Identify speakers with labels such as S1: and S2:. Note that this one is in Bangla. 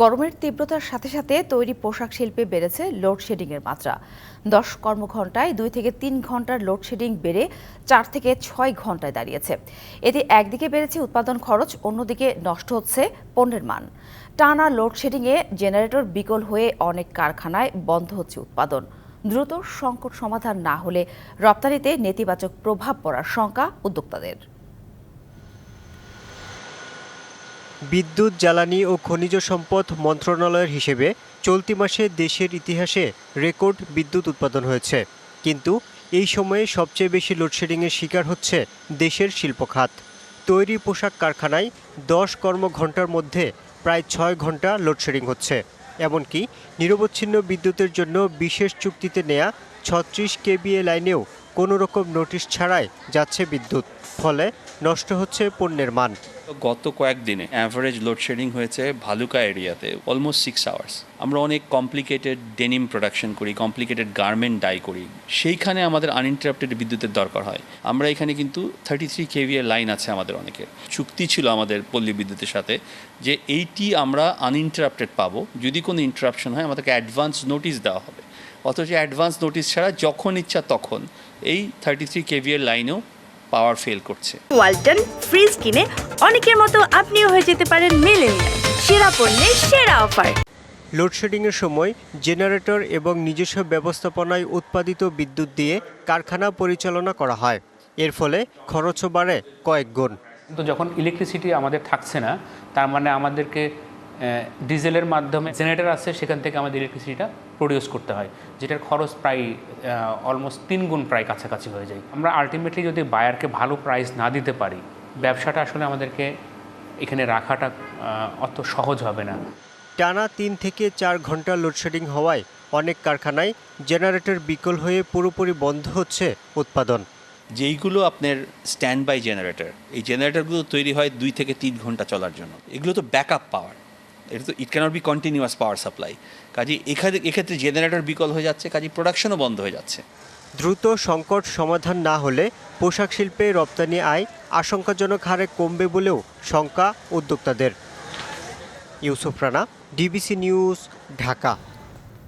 S1: গরমের তীব্রতার সাথে সাথে তৈরি পোশাক শিল্পে বেড়েছে লোডশেডিংয়ের মাত্রা। দশ কর্মঘণ্টায় দুই থেকে তিন ঘণ্টার লোডশেডিং বেড়ে চার থেকে ছয় ঘন্টায় দাঁড়িয়েছে। এতে একদিকে বেড়েছে উৎপাদন খরচ, অন্যদিকে নষ্ট হচ্ছে পণ্যের মান। টানা লোডশেডিংয়ে জেনারেটর বিকল হয়ে অনেক কারখানায় বন্ধ হচ্ছে উৎপাদন। দ্রুত সংকট সমাধান না হলে রপ্তানিতে নেতিবাচক প্রভাব পড়ার শঙ্কা উদ্যোক্তাদের।
S2: বিদ্যুৎ, জ্বালানি ও খনিজ সম্পদ মন্ত্রণালয়ের হিসেবে চলতি মাসে দেশের ইতিহাসে রেকর্ড বিদ্যুৎ উৎপাদন হয়েছে। কিন্তু এই সময়ে সবচেয়ে বেশি লোডশেডিংয়ের শিকার হচ্ছে দেশের শিল্প খাত। তৈরি পোশাক কারখানায় দশ কর্মঘণ্টার মধ্যে প্রায় ছয় ঘণ্টা লোডশেডিং হচ্ছে। এমনকি নিরবচ্ছিন্ন বিদ্যুতের জন্য বিশেষ চুক্তিতে নেয়া ছত্রিশ কেবিএ লাইনেও কোনো রকম নোটিশ ছাড়াই যাচ্ছে বিদ্যুৎ। ফলে নষ্ট হচ্ছে পণ্যের মান।
S3: গত কয়েকদিনে অ্যাভারেজ লোডশেডিং হয়েছে ভালুকা এরিয়াতে অলমোস্ট সিক্স আওয়ার্স আমরা অনেক কমপ্লিকেটেড ডেনিম প্রোডাকশন করি কমপ্লিকেটেড গার্মেন্ট ডাই করি। সেইখানে আমাদের আনইন্টারাপ্টেড বিদ্যুতের দরকার হয়। আমরা এখানে কিন্তু থার্টি থ্রি কেভিএর লাইন আছে আমাদের অনেকের। চুক্তি ছিল আমাদের পল্লী বিদ্যুতের সাথে যে এইটি আমরা আনইন্টারাপ্টেড পাবো। যদি কোনো ইন্টারাপশন হয়, আমাদেরকে অ্যাডভান্স নোটিশ দেওয়া হবে। অথচ অ্যাডভান্স নোটিশ ছাড়া যখন ইচ্ছা তখন এই থার্টি থ্রি কেভিএর লাইনেও পাওয়ার ফেল করছে।
S4: ওয়ালটন ফ্রিজ কিনে অনেকের মতো আপনিও হয়ে যেতে পারেন মেলেনিয়া সেরা পণ্যের সেরা অফার।
S2: লোডশেডিংয়ের সময় জেনারেটর এবং নিজস্ব ব্যবস্থাপনায় উৎপাদিত বিদ্যুৎ দিয়ে কারখানা পরিচালনা করা হয়। এর ফলে খরচও বাড়ে কয়েক গুণ।
S5: কিন্তু যখন ইলেকট্রিসিটি আমাদের থাকছে না তার মানে আমাদেরকে ডিজেলের মাধ্যমে জেনারেটর আছে সেখান থেকে আমাদের ইলেকট্রিসিটিটা প্রডিউস করতে হয় যেটার খরচ প্রায় অলমোস্ট তিন গুণ প্রায় কাছাকাছি হয়ে যায়। আমরা আলটিমেটলি যদি বায়ারকে ভালো প্রাইস না দিতে পারি ব্যবসাটা আসলে আমাদেরকে এখানে রাখাটা অত সহজ হবে না।
S2: টানা তিন থেকে চার ঘণ্টা লোডশেডিং হওয়ায় অনেক কারখানায় জেনারেটর বিকল হয়ে পুরোপুরি বন্ধ হচ্ছে উৎপাদন।
S3: যেইগুলো আপনার স্ট্যান্ড বাই জেনারেটর এই জেনারেটরগুলো তৈরি হয় দুই থেকে তিন ঘণ্টা চলার জন্য। এগুলো তো ব্যাকআপ পাওয়ার এটা তো it cannot be continuous power supply কাজে এখানে, এক্ষেত্রে জেনারেটর বিকল হয়ে যাচ্ছে কাজে প্রোডাকশনও বন্ধ হয়ে যাচ্ছে।
S2: দ্রুত সংকট সমাধান না হলে পোশাক শিল্পে রপ্তানি আয় আশঙ্কাজনক হারে কমবে বলেও শঙ্কা উদ্যোক্তাদের। Yusuf Rana, DBC news, Dhaka.